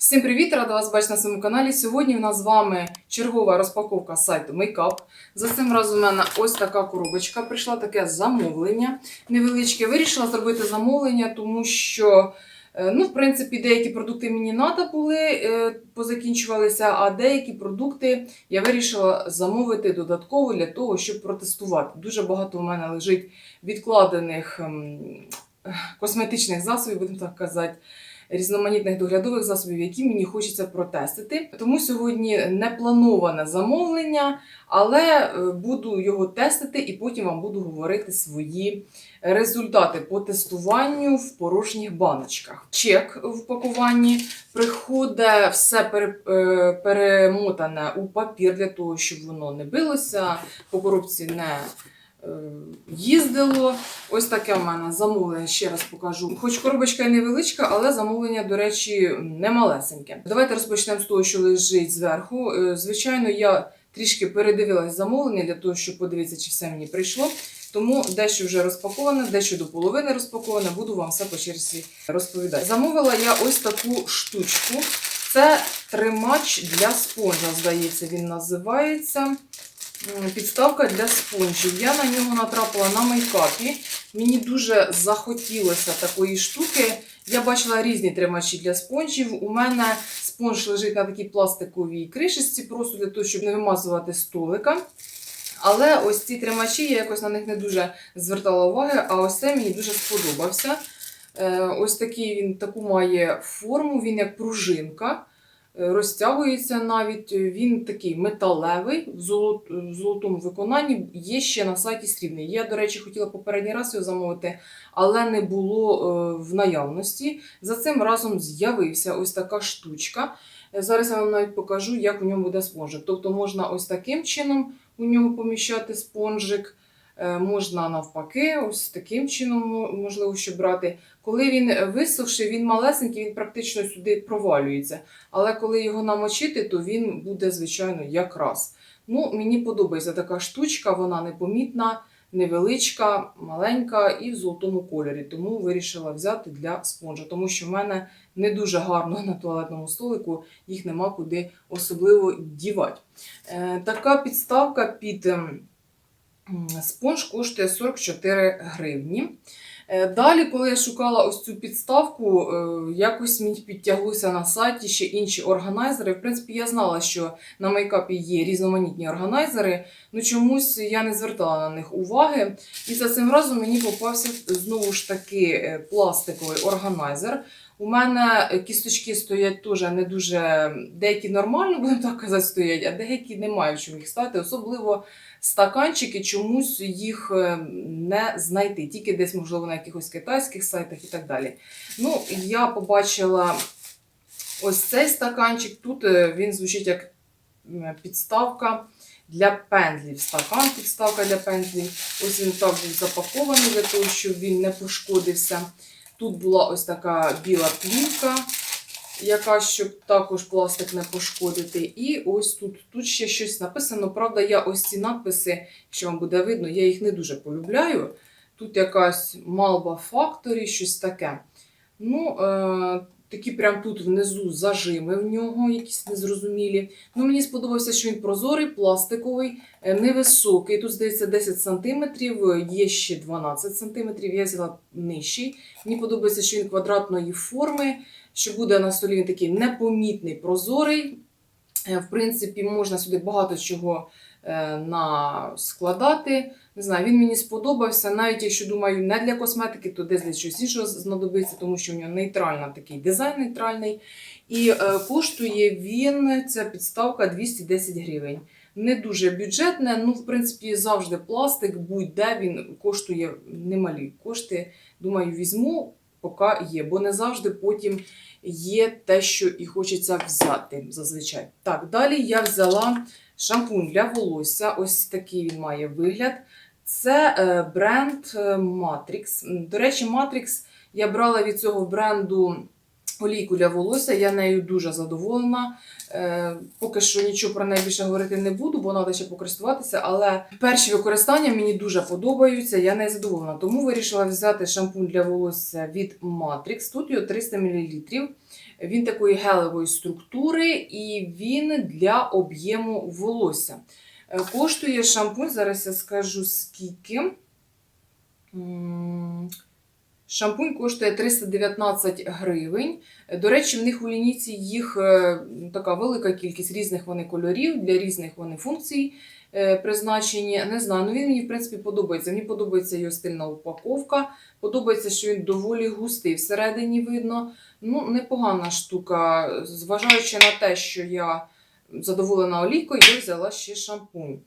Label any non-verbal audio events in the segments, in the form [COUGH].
Всім привіт! Рада вас бачити на своєму каналі. Сьогодні у нас з вами чергова розпаковка сайту Makeup. За цим разом у мене ось така коробочка. Прийшло таке замовлення невеличке. Вирішила зробити замовлення, тому що, е, ну, в принципі, деякі продукти мені треба були, е, позакінчувалися, а деякі продукти я вирішила замовити додатково для того, щоб протестувати. Дуже багато у мене лежить відкладених ем, косметичних засобів, будемо так казати різноманітних доглядових засобів, які мені хочеться протестити. Тому сьогодні не плановане замовлення, але е, буду його тестити і потім вам буду говорити свої результати по тестуванню в порожніх баночках. Чек в пакуванні приходить все е, перемотане у папір для того, щоб воно не билося, по коробці не їздило. Ось таке в мене замовлення, ще раз покажу. Хоч коробочка і невеличка, але замовлення, до речі, не малесеньке. Давайте розпочнемо з того, що лежить зверху. Е, Звичайно, я трішки передивилась замовлення для того, щоб подивитися, чи все мені прийшло. Тому дещо вже розпаковане, дещо до половини розпаковане, буду вам все по черзі розповідати. Замовила я ось таку штучку. Це тримач для спонжа, здається, він називається. М, Підставка для спонжів. Я на нього натрапила на мейкапі. Мені дуже захотілося такої штуки. Я бачила різні тримачі для спонжів. У мене спонж лежить на такій пластиковій кришечці, просто для того, щоб не вимазувати столика. Але ось ці тримачі, я якось на них не дуже звертала уваги, а ось це мені дуже сподобався. Е, Ось такий він таку має форму, він як пружинка. Розтягується навіть, е, він такий металевий в золотому виконанні. Є ще на сайті срібний. Я, до речі, хотіла попередній раз його замовити, але не було е, в наявності. За цим разом з'явився ось така штучка. Е, Зараз я вам навіть покажу, як у ньому буде спонжик. Тобто можна ось таким чином у нього поміщати спонжик. Е, Можна навпаки, ось таким чином можливо, що брати. Коли він висохший, він малесенький, він практично сюди провалюється. Але коли його намочити, то він буде, звичайно, якраз. Ну, мені подобається така штучка, вона непомітна, невеличка, маленька і в золотому кольорі. Тому вирішила взяти для спонжа, тому що в мене не дуже гарно на туалетному столику, їх нема куди особливо дівати. Е, така підставка під ем, спонж коштує 44 гривні. Е, Далі, коли я шукала ось цю підставку, е, якось мені підтяглося на сайті ще інші органайзери. В принципі, я знала, що на мейкапі є різноманітні органайзери, ну чомусь я не звертала на них уваги. І за цим разом мені попався знову ж таки е, пластиковий органайзер. У мене е, кісточки стоять теж не дуже деякі нормально, [LAUGHS] будемо так казати, стоять, а деякі не мають чому їх стати. Особливо стаканчики, чомусь їх е, не знайти. Тільки десь, можливо, на якихось китайських сайтах і так далі. Ну, я побачила ось цей стаканчик. Тут е, він звучить як підставка для пензлів. Стакан підставка для пензлів. Ось він так був запакований для того, щоб він не пошкодився. Тут була ось така біла плівка, яка щоб також пластик не пошкодити. І ось тут, тут ще щось написано. Правда, я ось ці надписи, якщо вам буде видно, я їх не дуже полюбляю. Тут якась Malba Factory, щось таке. Ну, е, такі прям тут внизу зажими в нього, якісь незрозумілі. Ну, мені сподобався, що він прозорий, пластиковий, е, невисокий. Тут, здається, 10 см, є ще 12 см. Я взяла нижчий. Мені подобається, що він квадратної форми, що буде на столі він такий непомітний, прозорий. Е, В принципі, можна сюди багато чого е, на складати. Не знаю, він мені сподобався. Навіть якщо думаю, не для косметики, то десь для щось іншого знадобиться, тому що у нього нейтральний такий дизайн нейтральний. І е, коштує він, ця підставка 210 гривень. Не дуже бюджетне, ну, в принципі, завжди пластик, будь-де він коштує немалі кошти. Думаю, візьму, поки є, бо не завжди потім є те, що і хочеться взяти зазвичай. Так, далі я взяла шампунь для волосся. Ось такий він має вигляд. Це е, бренд е, Matrix. До речі, Matrix я брала від цього бренду олійку для волосся. Я нею дуже задоволена. Е, Поки що нічого про неї більше говорити не буду, бо треба ще покористуватися. Але перші використання мені дуже подобаються. Я не задоволена. Тому вирішила взяти шампунь для волосся від Matrix. Тут його 300 мл. Він такої гелевої структури і він для об'єму волосся. Е, Коштує шампунь, зараз я скажу скільки. Шампунь коштує 319 гривень. До речі, в них у лінійці їх е, така велика кількість різних вони кольорів, для різних вони функцій е, призначені. Не знаю, ну він мені в принципі подобається. Мені подобається його стильна упаковка. Подобається, що він доволі густий всередині видно. Ну, непогана штука. Зважаючи на те, що я задоволена олійкою, я взяла ще шампунь.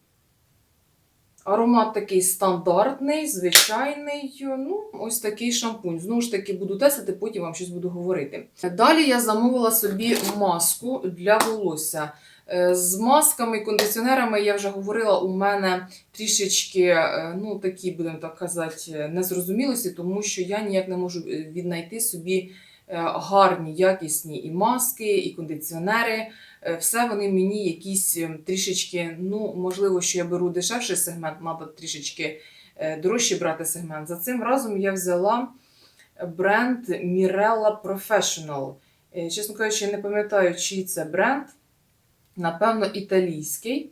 Аромат такий стандартний, звичайний. Ну, ось такий шампунь. Знову ж таки, буду тестити, потім вам щось буду говорити. Далі я замовила собі маску для волосся. Е, З масками і кондиціонерами я вже говорила, у мене трішечки, е, ну такі, будемо так казати, незрозумілості, тому що я ніяк не можу е, віднайти собі гарні, якісні і маски, і кондиціонери. Е, Все вони мені якісь е, трішечки, ну, можливо, що я беру дешевший сегмент, треба трішечки е, дорожче брати сегмент. За цим разом я взяла бренд Mirella Professional. Е, Чесно кажучи, я не пам'ятаю, чий це бренд. Напевно, італійський.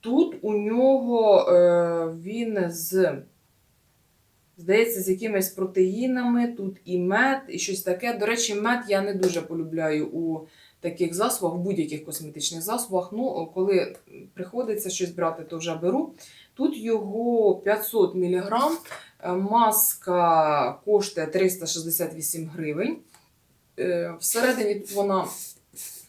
Тут у нього він з, здається, з якимись протеїнами, тут і мед, і щось таке. До речі, мед я не дуже полюбляю у таких засобах, в будь-яких косметичних засобах. Ну, коли приходиться щось брати, то вже беру. Тут його 500 мг, е, маска коштує 368 гривень. Е, Всередині вона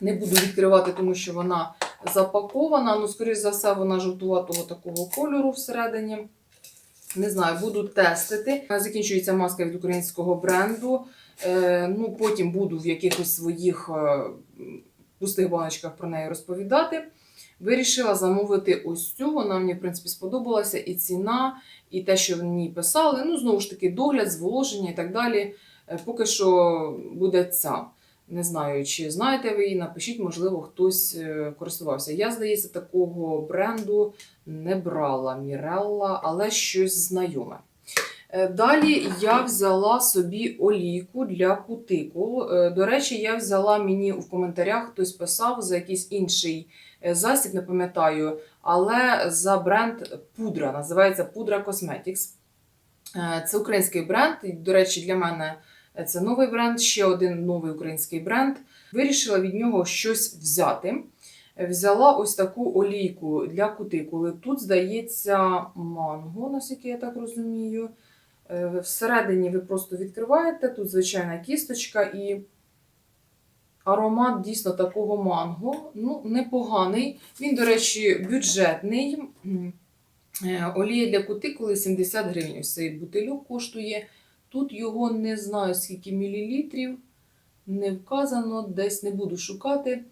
не буду відкривати, тому що вона запакована. Ну, скоріш за все, вона жовтуватого такого кольору всередині. Не знаю, буду тестити. Закінчується маска від українського бренду. Е, ну, потім буду в якихось своїх е, пустих баночках про неї розповідати. Вирішила замовити ось цю. Вона мені, в принципі, сподобалася. І ціна, і те, що в ній писали. Ну, знову ж таки, догляд, зволоження і так далі. Е, Поки що буде ця. Не знаю, чи знаєте ви її, напишіть, можливо, хтось користувався. Я, здається, такого бренду не брала Мірелла, але щось знайоме. Е, Далі я взяла собі олійку для кутикул. Е, До речі, я взяла мені в коментарях, хтось писав за якийсь інший е, засіб, не пам'ятаю, але за бренд Пудра. Називається Pudra Cosmetics. Це український бренд. До речі, для мене це новий бренд, ще один новий український бренд. Вирішила від нього щось взяти. Взяла ось таку олійку для кутикули. Тут, здається, манго, наскільки я так розумію. Е, Всередині ви просто відкриваєте, тут звичайна кісточка і аромат дійсно такого манго. Ну, непоганий. Він, до речі, бюджетний. Е, Олія для кутикули 70 гривень. Ось цей бутильок коштує. Тут його не знаю скільки мілілітрів, не вказано, десь не буду шукати.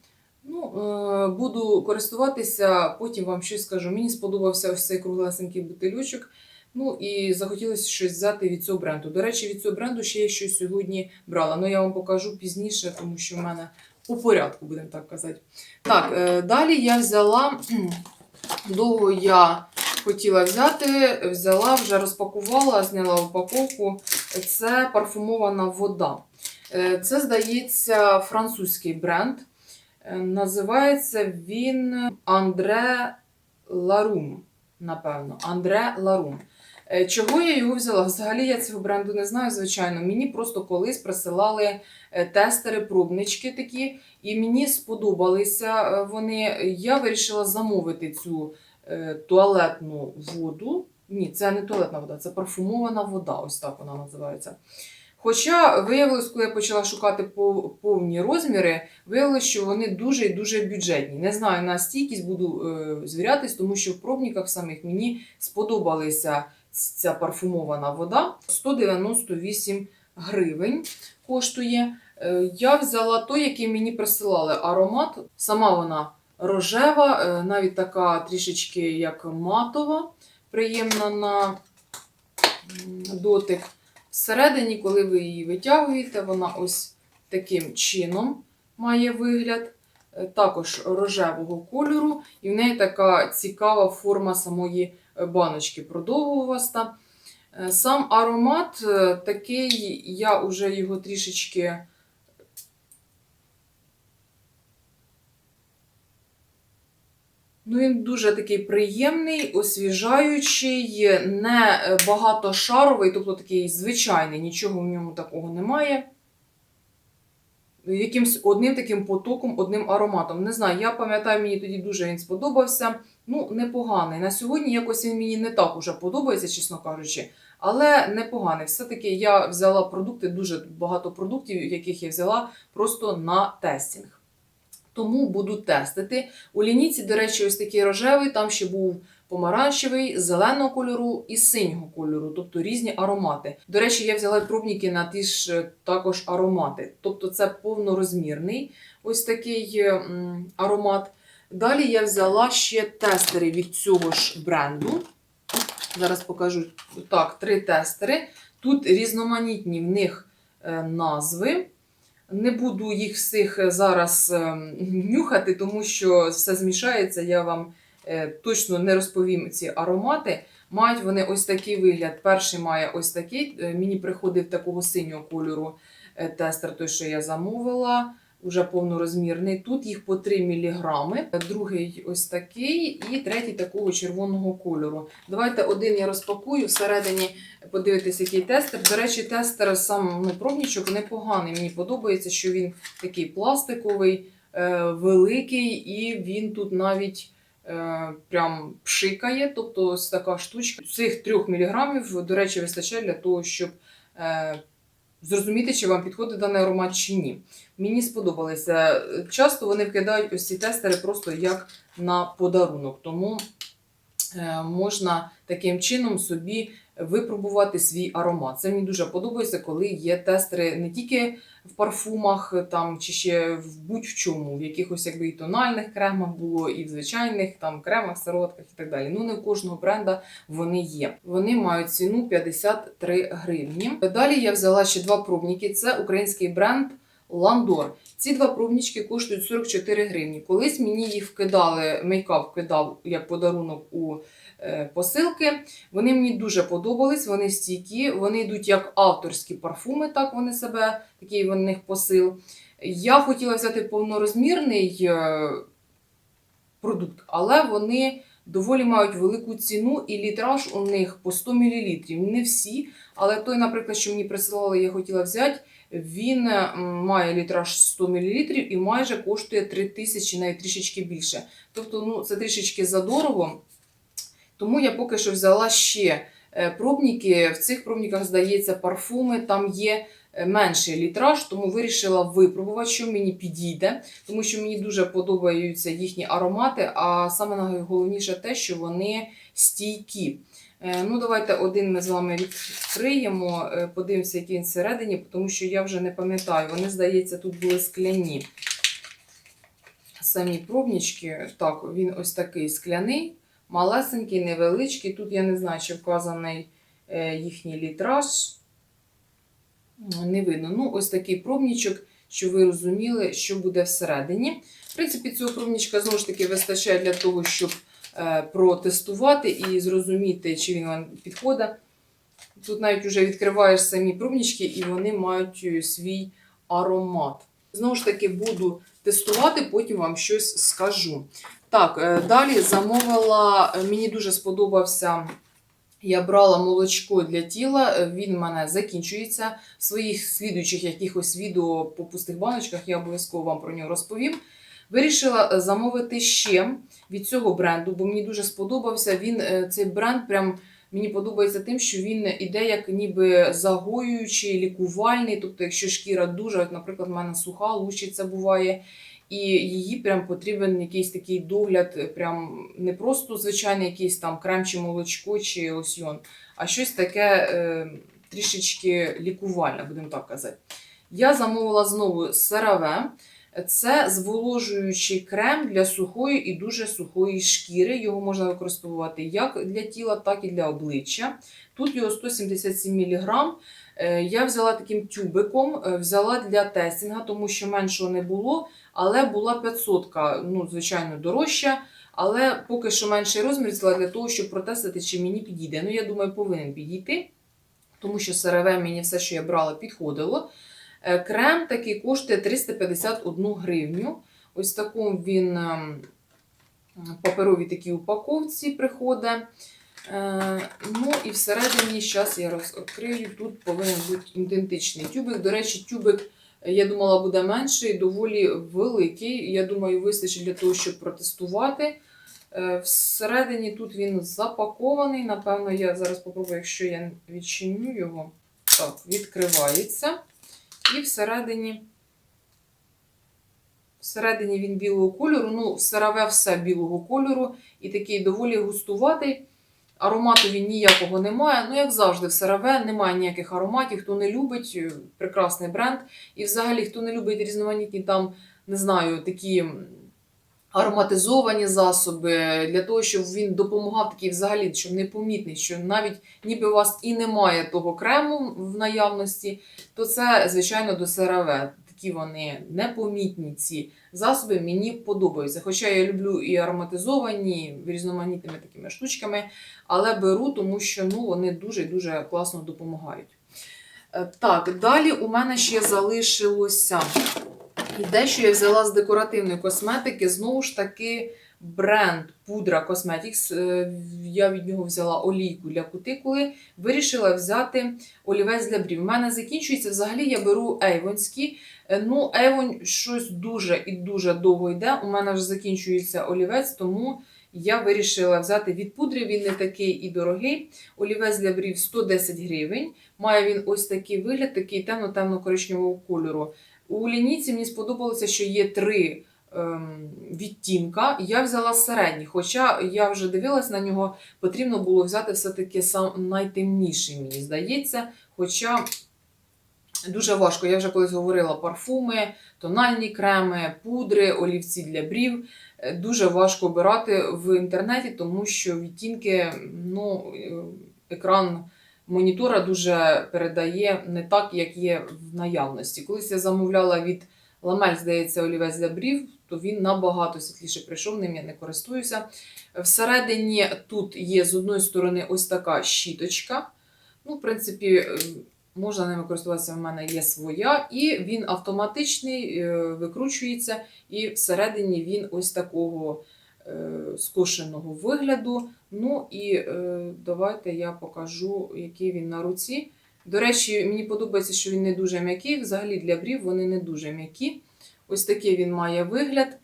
Ну, е, буду користуватися, потім вам щось скажу. Мені сподобався ось цей круглесенький бутильочок. Ну і захотілося щось взяти від цього бренду. До речі, від цього бренду ще я щось сьогодні брала. Ну я вам покажу пізніше, тому що в мене по порядку, будемо так казати. Так, е, далі я взяла, довго я хотіла взяти, взяла, вже розпакувала, зняла упаковку. Це парфумована вода. Е, Це, здається, французький бренд. Е, Називається він Андре Ларум. Напевно, Андре Ларум. Е, Чого я його взяла? Взагалі я цього бренду не знаю, звичайно. Мені просто колись присилали е, тестери, пробнички такі, і мені сподобалися е, вони. Я вирішила замовити цю туалетну воду. Ні, це не туалетна вода, це парфумована вода, ось так вона називається. Хоча виявилось, коли я почала шукати пов- повні розміри, виявилось, що вони дуже і дуже бюджетні. Не знаю, на стійкість буду звірятись, тому що в пробниках самих мені сподобалася ця парфумована вода. 198 гривень коштує. Е, я взяла той, який мені присилали аромат. Сама вона рожева, е, навіть така трішечки як матова, приємна на дотик. Всередині, коли ви її витягуєте, вона ось таким чином має вигляд. Е, Також рожевого кольору, і в неї така цікава форма самої баночки продовгу. Е, сам аромат е, такий, я вже його трішечки Ну, він дуже такий приємний, освіжаючий, не е, багатошаровий, тобто такий звичайний, нічого в ньому такого немає. Якимсь одним таким потоком, одним ароматом. Не знаю, я пам'ятаю, мені тоді дуже він сподобався. Ну, непоганий. На сьогодні якось він мені не так уже подобається, чесно кажучи. Але непоганий. Все-таки я взяла продукти, дуже багато продуктів, яких я взяла просто на тестінг. Тому буду тестити. У лінійці, до речі, ось такий рожевий, там ще був помаранчевий, зеленого кольору і синього кольору, тобто різні аромати. До речі, я взяла пробники на ті ж е, також аромати. Тобто це повнорозмірний ось такий аромат. Далі я взяла ще тестери від цього ж бренду. Зараз покажу так, три тестери. Тут різноманітні в них е, назви. Не буду їх всіх е, зараз е, нюхати, тому що все змішається. Я вам точно не розповім ці аромати. Мають вони ось такий вигляд. Перший має ось такий. Мені приходив такого синього кольору тестер, той, що я замовила. Уже повнорозмірний. Тут їх по 3 мг. Другий ось такий, і третій такого червоного кольору. Давайте один я розпакую. Всередині подивитись, який тестер. До речі, тестер сам ну, пробнічок непоганий. Мені подобається, що він такий пластиковий, е, великий, і він тут навіть е, прям пшикає. Тобто ось така штучка. Цих 3 мг, до речі, вистачає для того, щоб е, зрозуміти, чи вам підходить даний аромат чи ні. Мені сподобалося. Часто вони вкидають ось ці тестери просто як на подарунок. Тому е, можна таким чином собі випробувати свій аромат. Це мені дуже подобається, коли є тестери не тільки в парфумах там, чи ще в будь-в чому, в якихось якби і тональних кремах було, і в звичайних там кремах, сироватках і так далі. Ну, не у кожного бренда вони є. Вони мають ціну 53 гривні. Далі я взяла ще два пробники. Це український бренд Ландор. Ці два пробнички коштують 44 гривні. Колись мені їх вкидали, мейкап вкидав як подарунок у е, посилки. Вони мені дуже подобались, вони стійкі, вони йдуть як авторські парфуми, так вони себе, такий в них посил. Я хотіла взяти повнорозмірний е, продукт, але вони доволі мають велику ціну, і літраж у них по 100 мл. Не всі, але той, наприклад, що мені присилали, я хотіла взяти. Він е, має літраж 100 мл і майже коштує 3 тисячі, навіть трішечки більше. Тобто, ну, це трішечки задорого. Тому я поки що взяла ще пробніки. пробники. В цих пробниках, здається, парфуми, там є е, менший літраж, тому вирішила випробувати, що мені підійде, тому що мені дуже подобаються їхні аромати, а саме найголовніше те, що вони стійкі. Е, Ну, давайте один ми з вами відкриємо, е, подивимося, який він всередині, тому що я вже не пам'ятаю. Вони, здається, тут були скляні. Самі пробнички. Так, він ось такий скляний, малесенький, невеличкий. Тут я не знаю, чи вказаний е, їхній літраж. Не видно. Ну, ось такий пробничок, що ви розуміли, що буде всередині. В принципі, цього пробничка знову ж таки вистачає для того, щоб е, протестувати і зрозуміти, чи він вам підходить. Тут навіть вже відкриваєш самі пробнички, і вони мають е, свій аромат. Знову ж таки, буду тестувати, потім вам щось скажу. Так, е, далі замовила, мені дуже сподобався. Я брала молочко для тіла, е, він в мене закінчується. В своїх слідуючих якихось відео по пустих баночках я обов'язково вам про нього розповім. Вирішила е, замовити ще від цього бренду, бо мені дуже сподобався. Він е, цей бренд прям мені подобається тим, що він іде як ніби загоюючий, лікувальний. Тобто, якщо шкіра дуже, от, наприклад, в мене суха, лущиця буває. І її прям потрібен якийсь такий догляд, прям не просто звичайний якийсь там крем чи молочко чи лосьйон, а щось таке е, трішечки лікувальне, будемо так казати. Я замовила знову CeraVe. Це зволожуючий крем для сухої і дуже сухої шкіри. Його можна використовувати як для тіла, так і для обличчя. Тут його 177 мг. Е, Я взяла таким тюбиком, е, взяла для тестінга, тому що меншого не було, але була 500, ну, звичайно, дорожча. Але поки що менший розмір взяла для того, щоб протестити, чи мені підійде. Ну, я думаю, повинен підійти, тому що СРВ мені все, що я брала, підходило. Е, Крем такий коштує 351 гривню. Ось в він ем, паперовій такій упаковці приходить. Е, ну і всередині, зараз я розкрию, тут повинен бути ідентичний тюбик. До речі, тюбик, е, я думала, буде менший, доволі великий. Я думаю, вистачить для того, щоб протестувати. Е, Всередині тут він запакований. Напевно, я зараз попробую, якщо я відчиню його. Так, відкривається. І всередині. Всередині він білого кольору, ну, сирове все білого кольору і такий доволі густуватий. Аромату він ніякого немає. Ну, як завжди, в сирове немає ніяких ароматів. Хто не любить, е, прекрасний бренд. І взагалі, хто не любить різноманітні там, не знаю, такі ароматизовані засоби, для того, щоб він допомагав такий взагалі, щоб непомітний, що навіть ніби у вас і немає того крему в наявності, то це, звичайно, до сирове. Такі вони непомітні ці засоби мені подобаються. Хоча я люблю і ароматизовані різноманітними такими штучками, але беру, тому що ну, вони дуже дуже класно допомагають. Е, Так, далі у мене ще залишилося і дещо я взяла з декоративної косметики. Знову ж таки, бренд Pudra Cosmetics. Е, Я від нього взяла олійку для кутикули. Вирішила взяти олівець для брів. У мене закінчується. Взагалі я беру ейвонські. Ну, Avon щось дуже і дуже довго йде. У мене вже закінчується олівець, тому я вирішила взяти від пудри. Він не такий і дорогий. Олівець для брів 110 гривень. Має він ось такий вигляд, такий темно-темно-коричневого кольору. У лінійці мені сподобалося, що є три відтінка. Я взяла середній, хоча я вже дивилась на нього, потрібно було взяти все-таки сам найтемніший, мені здається. Хоча дуже важко. Я вже колись говорила парфуми, тональні креми, пудри, олівці для брів. Е, Дуже важко обирати в інтернеті, тому що відтінки, ну, е, екран монітора дуже передає не так, як є в наявності. Колись я замовляла від Ламель, здається, олівець для брів, то він набагато світліше прийшов, ним я не користуюся. Всередині тут є з одної сторони ось така щіточка. Ну, в принципі, е, можна ними користуватися, в мене є своя, і він автоматичний, е, викручується, і всередині він ось такого е, скошеного вигляду. Ну і давайте я покажу, який він на руці. До речі, мені подобається, що він не дуже м'який. Взагалі для брів вони не дуже м'які. Ось такий він має вигляд е,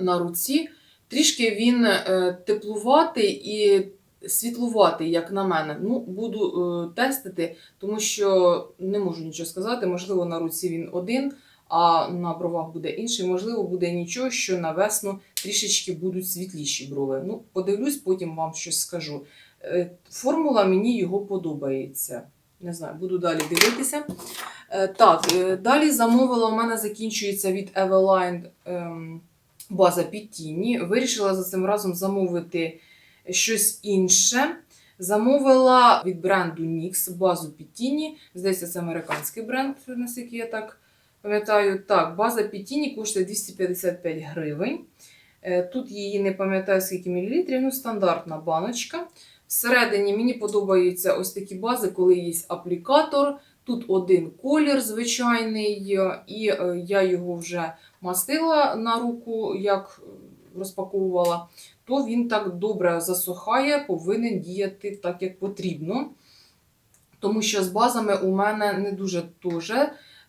на руці. Трішки він е, теплуватий і світлуватий, як на мене. Ну, буду е, тестити, тому що не можу нічого сказати. Можливо, на руці він один, а на бровах буде інший. Можливо, буде нічого, що на весну трішечки будуть світліші брови. Ну, подивлюсь, потім вам щось скажу. Формула мені його подобається. Не знаю, буду далі дивитися. Е, Так, е, далі замовила, у мене закінчується від Eveline ем, база під тіні. Вирішила за цим разом замовити щось інше. Замовила від бренду NYX базу під тіні. Здається, це американський бренд, наскільки я так пам'ятаю. Так, база під тіні коштує 255 гривень. Е, Тут її не пам'ятаю скільки мілілітрів, ну стандартна баночка. Всередині мені подобаються ось такі бази, коли є аплікатор. Тут один колір звичайний, е, і е, я його вже мастила на руку, як е, розпаковувала, то він так добре засухає, повинен діяти так, як потрібно. Тому що з базами у мене не дуже теж.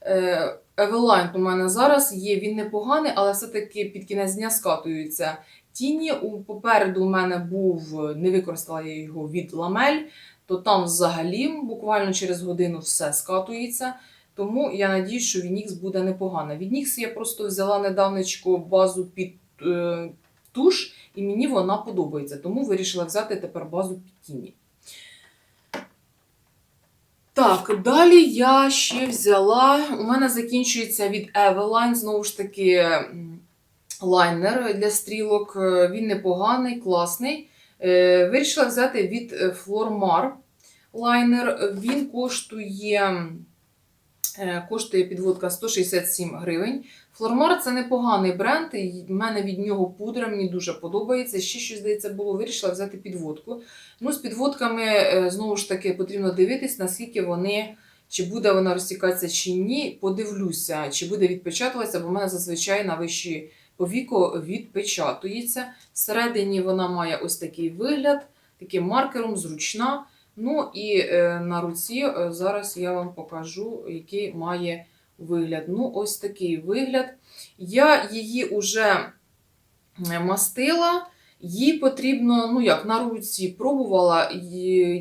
Е, Eveline у мене зараз є, він непоганий, але все-таки під кінець дня скатуються тіні. У, попереду у мене був, не використала я його від ламель, то там взагалі буквально через годину все скатується. Тому я надію, що NYX буде непогано. Від NYX я просто взяла недавнечко базу під е, туш, і мені вона подобається. Тому вирішила взяти тепер базу під тіні. Так, далі я ще взяла. У мене закінчується від Eveline, знову ж таки, лайнер для стрілок. Е, Він непоганий, класний. Е, Вирішила взяти від е, Flormar лайнер. Він коштує, е, коштує підводка 167 гривень. Флормар це непоганий бренд, і в мене від нього пудра, мені дуже подобається. Ще щось, здається, було, вирішила взяти підводку. Ну, з підводками, е, знову ж таки, потрібно дивитись, наскільки вони, чи буде вона розтікатися чи ні. Подивлюся, чи буде відпечатуватися, бо в мене зазвичай на вищій повіко відпечатується. Всередині вона має ось такий вигляд, таким маркером, зручна. Ну і е, на руці е, зараз я вам покажу, який має вигляд. Ну, ось такий вигляд. Я її вже мастила. Їй потрібно, ну як на руці пробувала,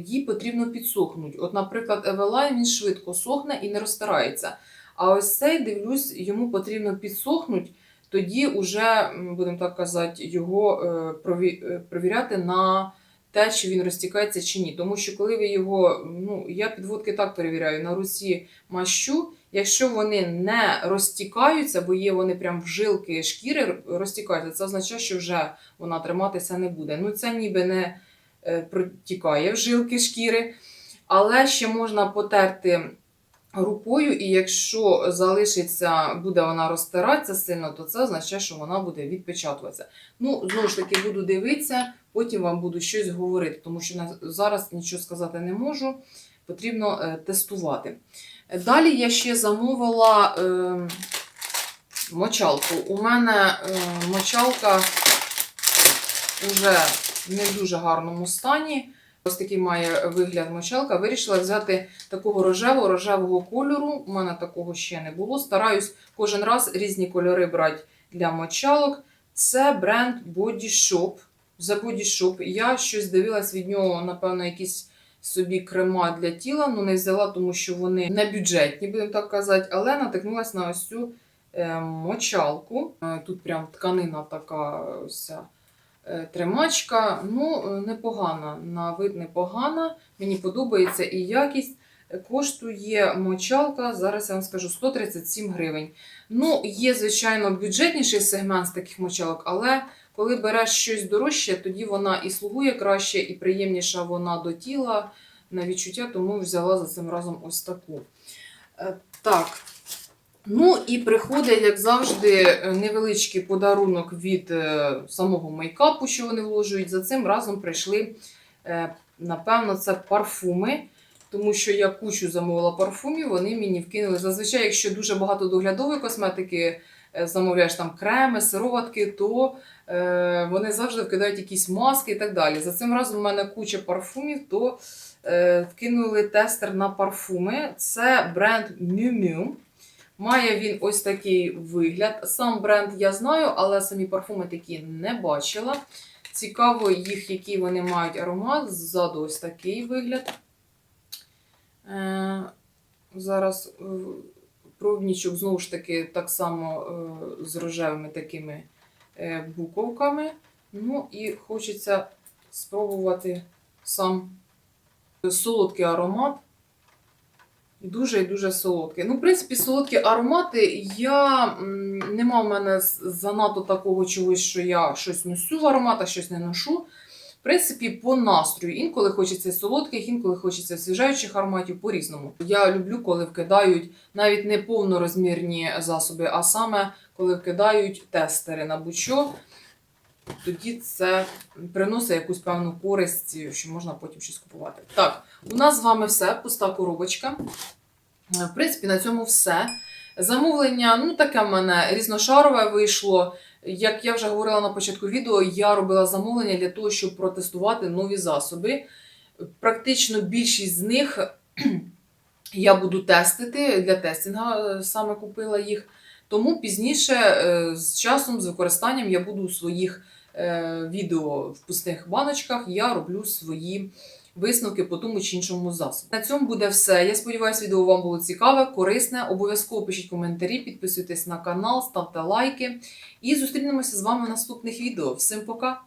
їй потрібно підсохнути. От, наприклад, Евелайн він швидко сохне і не розтирається. А ось цей, дивлюсь, йому потрібно підсохнути, тоді вже, будемо так казати, його е, е, провіряти на те, чи він розтікається чи ні. Тому що коли ви його, ну я підводки так перевіряю, на руці мащу, якщо вони не розтікаються, бо є вони прям в жилки шкіри розтікаються, це означає, що вже вона триматися не буде. Ну, це ніби не е, протікає в жилки шкіри, але ще можна потерти рукою, і якщо залишиться, буде вона розтиратися сильно, то це означає, що вона буде відпечатуватися. Ну, знову ж таки, буду дивитися, потім вам буду щось говорити, тому що зараз нічого сказати не можу, потрібно е, тестувати. Далі я ще замовила е, мочалку. У мене е, мочалка вже не в дуже гарному стані. Ось такий має вигляд мочалка. Вирішила взяти такого рожевого, рожевого кольору. У мене такого ще не було. Стараюсь кожен раз різні кольори брати для мочалок. Це бренд Body Shop. За Body Shop. Я щось дивилась від нього, напевно, якісь собі крема для тіла. Ну не взяла, тому що вони не бюджетні, будемо так казати, але натикнулась на ось цю е, мочалку. Е, Тут прям тканина така е, тримачка. Ну, е, непогана, на вид непогана. Мені подобається і якість. Е, Коштує мочалка, зараз я вам скажу 137 гривень. Ну, є, звичайно, бюджетніший сегмент з таких мочалок, але коли береш щось дорожче, тоді вона і слугує краще, і приємніша вона до тіла на відчуття, тому взяла за цим разом ось таку. Е, Так. Ну і приходить, як завжди, невеличкий подарунок від е, самого мейкапу, що вони вложують. За цим разом прийшли, е, напевно, це парфуми. Тому що я кучу замовила парфумів, вони мені вкинули. Зазвичай, якщо дуже багато доглядової косметики, е, замовляєш там креми, сироватки, то е, вони завжди вкидають якісь маски і так далі. За цим разом у мене куча парфумів, то е, вкинули тестер на парфуми. Це бренд Miu Miu. Має він ось такий вигляд. Сам бренд я знаю, але самі парфуми такі не бачила. Цікаво їх, який вони мають аромат. Ззаду ось такий вигляд. Е, зараз е, пробнічок знову ж таки так само е, з рожевими такими буковками. Ну і хочеться спробувати сам солодкий аромат. Дуже і дуже солодкий. Ну, в принципі, солодкі аромати. Я нема в мене занадто такого чогось, що я щось носю в ароматах, щось не ношу. В принципі, по настрою. Інколи хочеться солодких, інколи хочеться освіжаючих ароматів по-різному. Я люблю, коли вкидають навіть не повнорозмірні засоби, а саме коли вкидають тестери на будь-що. Тоді це приносить якусь певну користь, що можна потім щось купувати. Так, у нас з вами все, пуста коробочка. Е, В принципі, на цьому все. Замовлення, ну таке в мене різношарове вийшло. Як я вже говорила на початку відео, я робила замовлення для того, щоб протестувати нові засоби. Практично більшість з них [CLEARS THROAT] я буду тестити для тестінга, е, саме купила їх. Тому пізніше е, з часом, з використанням, я буду у своїх відео в пустих баночках, я роблю свої висновки по тому чи іншому засобу. На цьому буде все. Я сподіваюся, відео вам було цікаве, корисне. Обов'язково пишіть коментарі, підписуйтесь на канал, ставте лайки. І зустрінемося з вами в наступних відео. Всім пока!